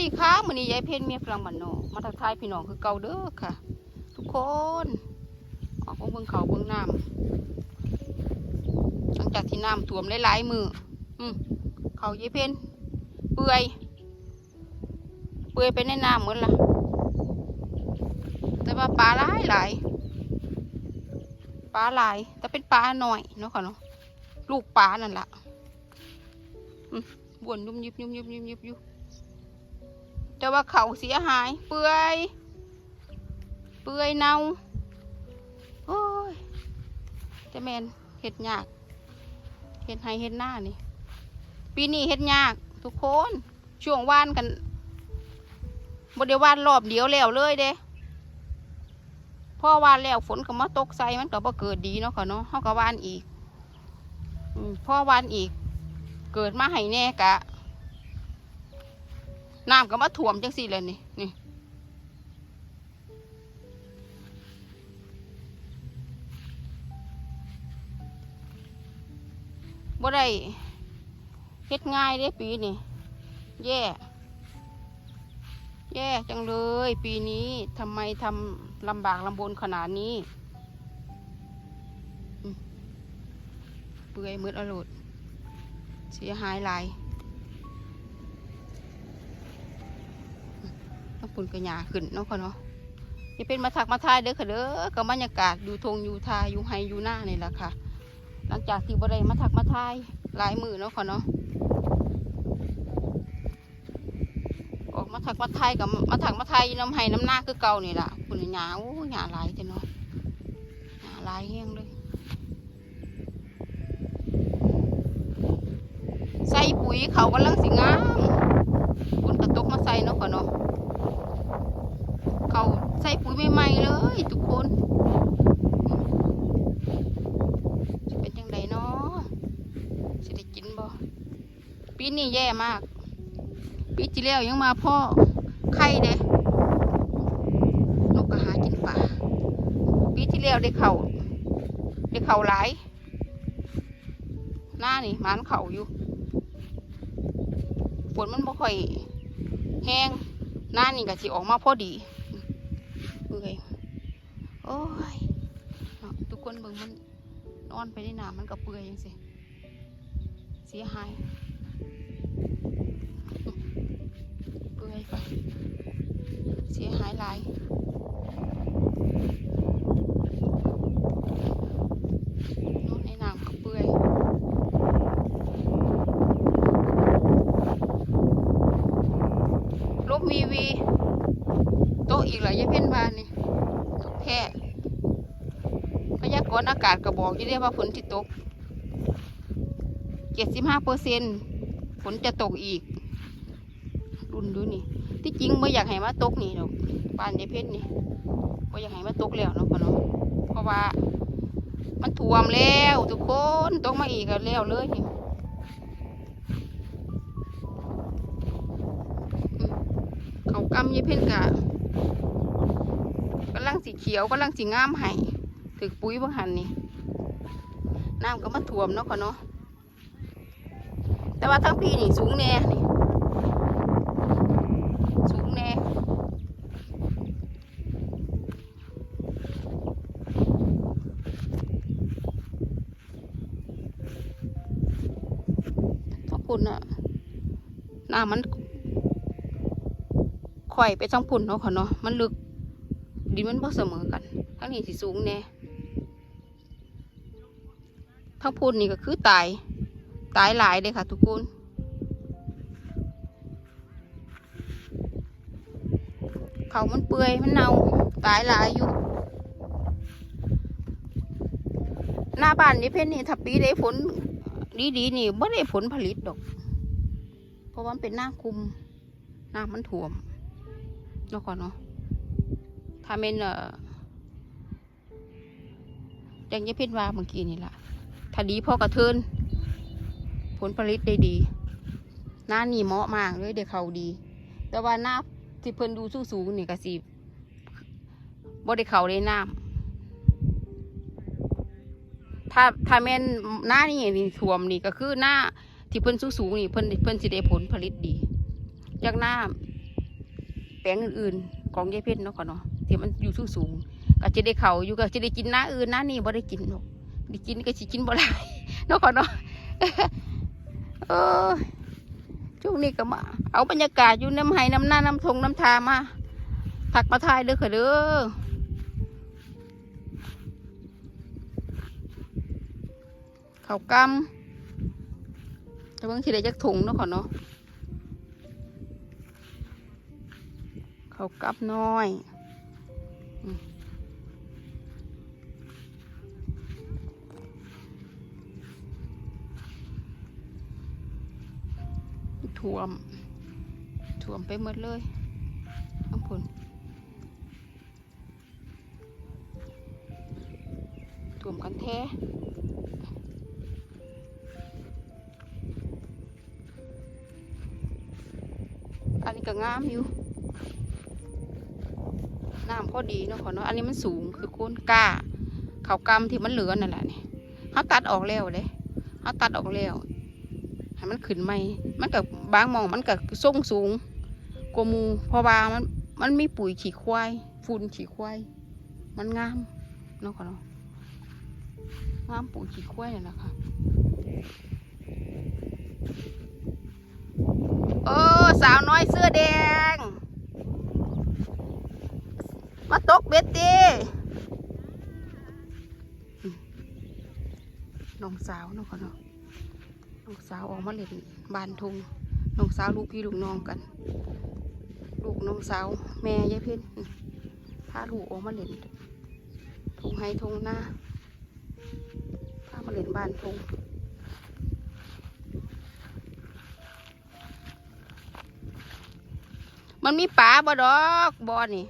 ดีค่ะมื้อนี้ยายเพ็ญเมียฝรั่งบ้านนอกมาทักทายพี่น้องคือเก่าเด้อค่ะ ทุกคนออกเบิ่งเขาเบิ่งน้ำหลังจากที่น้ำท่วมหลายๆมืออืมเขายายเพ็ญเปื่อยเปื่อยไปในน้ำเหมดละแต่ว่าปลาหลายหลายปลาหลาย แต่เป็นปลาหน่อยเนาะค่ะเนาะลูกปลานั่นล่ะบวนยุบยิบยุบยิบยุบยิบยุบ แต่ว่าเขาเสียหาย เปื่อย เปื่อยเน่าโอ้ยจะแมนเห็ดยากเห็ดไฮเห็ดหน้านี่ ปีนี้เห็ดยาก ทุกคน ช่วงว่านกันบไดว่านรอบเดียวแล้วเลยเด้พอว่านแล้วฝนก็มาตกใส่มันก็บ่เกิดดีเนาะค่ะเนาะเขาก็ว่านอีกอมพอว่านอีก เกิดมาให้แน่กะ น้ำก็มาท่วมจังสี่เลยนี่นี่บ่ได้เฮ็ดง่ายเด้ปีนี่แย่ แย่จังเลย ปีนี้ทำไมทำลำบากลำบนขนาดนี้ เปื่อยมืดอรุดเสียหายหลาย ต้องปุ่นกระหยาขึ้นเนาะค่ะเนาะนี่เป็นมาถักมาทายเด้อค่ะเด้อกับบรรยากาศอยู่ทงอยู่ทาอยู่ไฮอยู่หน้านี่แหละค่ะ หลังจากที่บ่ได้มาถักมาทายหลายมือเนาะค่ะเนาะออกมาถักมาทายกับมาถักมาทายน้ำไห้น้ำหน้าคือเก่านี่แหละปุ่นหยาโอ้หยาหลายจังเนาะหยาหลายแห้งเลยใส่ปุ๋ยเขากำลังสิงามฝนกระตกมาใส่เนาะค่ะเนาะ ใส่ปุ๋ยใหม่ๆเลยทุกคนจะเป็นยังไงเนาะสิได้กินบ่ปีนี้แย่มาก ปีที่แล้วยังมาพ่อไข่เด้นกก็หากินป่าปีที่แล้วได้เข่าได้เข่าหลายหน้านี่มันเข่าอยู่ฝนมันบ่ค่อยแห้งหน้านี่ก็สิออกมาพอดี เปื่อยโอ้ยทุกคนเบิ่งมันนอนไปในน้ำมันก็เปื่อยยังสิเสียหายเปื่อยไปเสียหายหลายนอนในน้ำก็เปื่อยลบวีวี โต๊ะอีกเหรอยายเพ่นบานนี่ตกแท้ พยากรณ์อากาศก็บอกอยู่เรียกว่าฝนที่ตกเจ็ดสิบห้าเปอร์เซ็นฝนจะตกอีก รุนดูนี่ ที่จริงไม่อยากให้มาตกนี่ดอกบ้านยายเพ่นนี่ไม่อยากให้มาตกแล้วเนาะพ่อเนาะเพราะว่า มันท่วมแล้วทุกคนตกมาอีกแล้วเลยนี่เขากำยายเพ่นกะกำลังสีเขียวกำลังสีงามให้ ถึกปุ๋ยบางหันนี่น้ำก็มาท่วมเนาะค่ะเนาะแต่ว่าทั้งปีนี่สูงแน่นี่สูงแน่ขอบคุณอะน้ำมันข่อยไปทั้งพุ่นเนาะค่ะเนาะมันลึกดินมันบ่เสมอกันทั้งนี้สิสูงแน่ ทั้งพูนนี่ก็คือตาย ตายหลายเลยค่ะ ทุกคนเขามันเปื่อยมันเน่าตายหลายอยู่ หน้าบ้านนี่เพ่นนี่ถ้าปีได้ผลดีๆนี่ไม่ได้ผลผลิตดอก เพราะว่ามันเป็นหน้าคุมหน้ามันท่วมเนาะก่อนเนาะถ้าเป็นเอ่ออย่างยี่เพชรว่าเมื่อกี้นี่แหละ ถ้าดีพ่อกระเทินผลผลิตได้ดี หน้านี่เหมาะมากเลยเด็กเขาดี แต่ว่าหน้าที่เพิ่นดูสูสูงๆนี่ก็สิบ่ได้เขาได้น้ำถ้าถ้าแม่นหน้านี่นี่ท่วมนี่ก็คือหน้าที่เพิ่นสูสูงๆนี่เพิ่นเพิ่นสิได้ผลผลิตดี จากหน้าแปลงอื่นๆ ของยายเพชรเนาะค่ะเนาะที่มันอยู่สูงสูงก็จะได้เขาอยู่ก็จะได้กินหน้าอื่นหน้านี่บ่ได้กินหรอก ด้กินก็สิกินบ่ได้เนาะค่ะเนาะเออช่วงนี้ก็มา เอาบรรยากาศอยู่น้ำไห้น้ำหน้าน้ำทงน้ำทามาถักมาทายเด้อค่ะเด้อเขาวกำแต่เบิ่งสิได้จักถุงเนาะค่ะเนาะเขาวกับน้อย ท่วม ท่วมไปหมดเลยน้ำพนท่วมกันแท้อันนี้ก็งามอยู่ น้ำพอดีเนาะขอเนาะ อันนี้มันสูงคือโคนกล้าเขากำที่มันเหลือนั่นแหละนี่เขาตัดออกแล้วเลยเขาตัดออกแล้ว ให้มันขึ้นใหม่ มันกับบางมองมันกับส่งสูงกว่ามูเพราะว่ามันมันมีปุ๋ยขี้ควายฝุ่นขี้ควายมันงามเนาะขอเนาะงามปุ๋ยขี้ควายนี่นแหละค่ะเออสาวน้อยเสื้อแดง มาตกเบ็ดตีน้องสาวเนาะค่ะเนาะ น้องสาวออกมาเล่นบานทุงน้องสาวลูกพี่ลูกน้องกัน ลูกน้องสาวแม่ยายเพ็ญพาลูกออกมาเล่นทงให้ทงหน้าพามาเล่นบานทุงมันมีป่าบ่ดอกบ่อนี่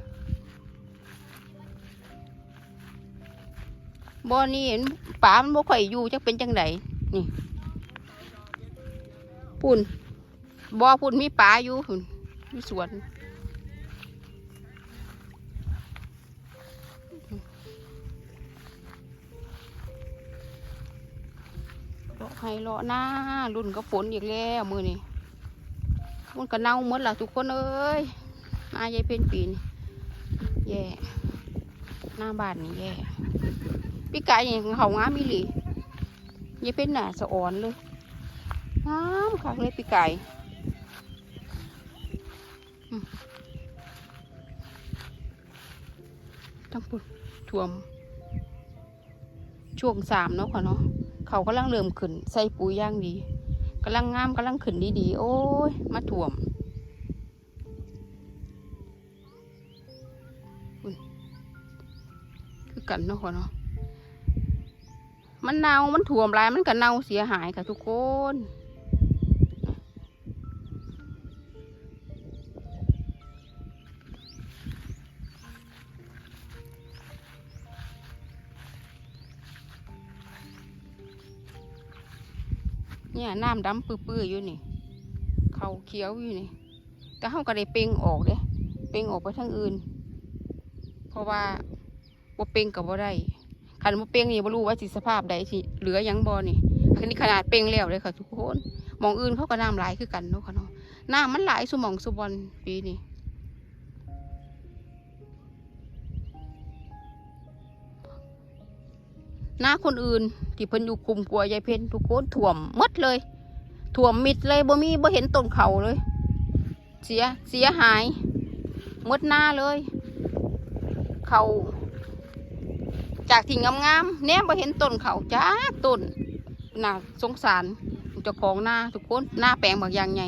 บ่อนี่เห็นป่ามันบ่ค่อยอยู่จักเป็นจังไดนี่ ปุ่นบ่อปุ่นมีป่าอยู่พุ่นมีสวนเลาะให้เลาะหน้ารุ่นก็ฝนอีกแล้วมือนี่มันก็เน่าหมดล้วทุกคนเอ้ยหน้ายายเพ็ญปีนแย่หน้าบ้านนี่แย่พี่ก่เนี่ยเขางามอีหลียี่เป็นหน่าสะอ่อนเลย งามคักเลยพี่ไก่อืมทั้งปุ่นท่วม ช่วงสามเนาะค่ะเนาะเขากำลังเริ่มขึ้น ใส่ปุ๋ยย่างดีกำลังงามกำลังขึ้นดีๆ โอ้ย มาท่วมปุ่นคือกันเนาะค่ะเนาะมันเน่ามันถ่วมลายมันก็เน่าเสียหายค่ะทุกคน เนี่ยน้ำดำปื้อๆอยู่นี่เขาเขียวอยู่นี่ แต่เขาก็ได้เป่งออกเด้เป่งออกไปทางอื่น เพราะว่าบ่เป่งกับบ่ได้ขันมาเป่งนี่บ่รู้ว่าสิสภาพใดสิเหลือยังบ่นี่คันนี้ขนาดเป่งแล้วเลยค่ะทุกคนมองอื่นเขาก็น้ำไหลคือกันเนาะค่ะเนาะน้ำมันไหลสุมองสุบอลปีนี้ หน้าคนอื่น ที่เพิ่นอยู่กลุ่มกลัวยายเพนทุกคนถ่วมมดเลย ถ่วมมิดเลยบ่มีบ่เห็นต้นเขาเลย เสียเสียหายมดหน้าเลย เขาจากที่งามๆแนมบ่เห็นต้นเขาจ้าต้นน่าสงสารเจ้าของหน้าทุกคนหน้าแปลงบางอย่างใหญ่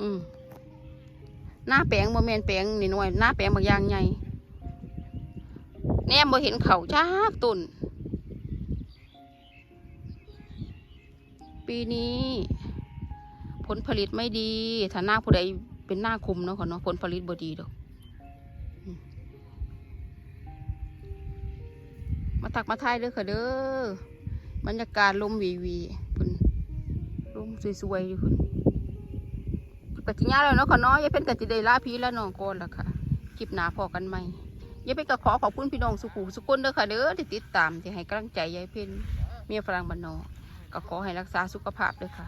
อืมหน้าแปลงบ่แมนแปลงนี่น้อยหน้าแปลงบางอย่างใหญ่แนมบ่เห็นเขาจ้าต้น ปีนี้ ผลผลิตไม่ดีถ้าหน้าผู้ใดเป็นหน้าคุมเนาะค่ะเนาะผลผลิตบ่ดีดอกมาตักมาทายเด้อค่ะเด้อบรรยากาศลมวีวีพุ่นลมสวยๆอยู่พุ่นกะจิญาแล้วเนาะค่ะเนาะยายเป็นกะจิได้ลาพีแล้วน้องก่อนละค่ะคลิปหนาพอกันใหมยายเป็นก็ขอขอบคุณพี่น้องสุขุสุคนเด้อค่ะเด้อที่ติดตามที่ให้กำลังใจยายเป็นเมียฝรั่งบ้านนอก ก็ขอให้รักษาสุขภาพด้วยค่ะ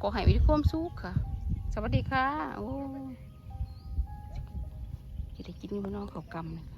ขอให้มีความสุขค่ะ สวัสดีค่ะ โอ้จะได้กินอยู่บ่เน้องเขากำ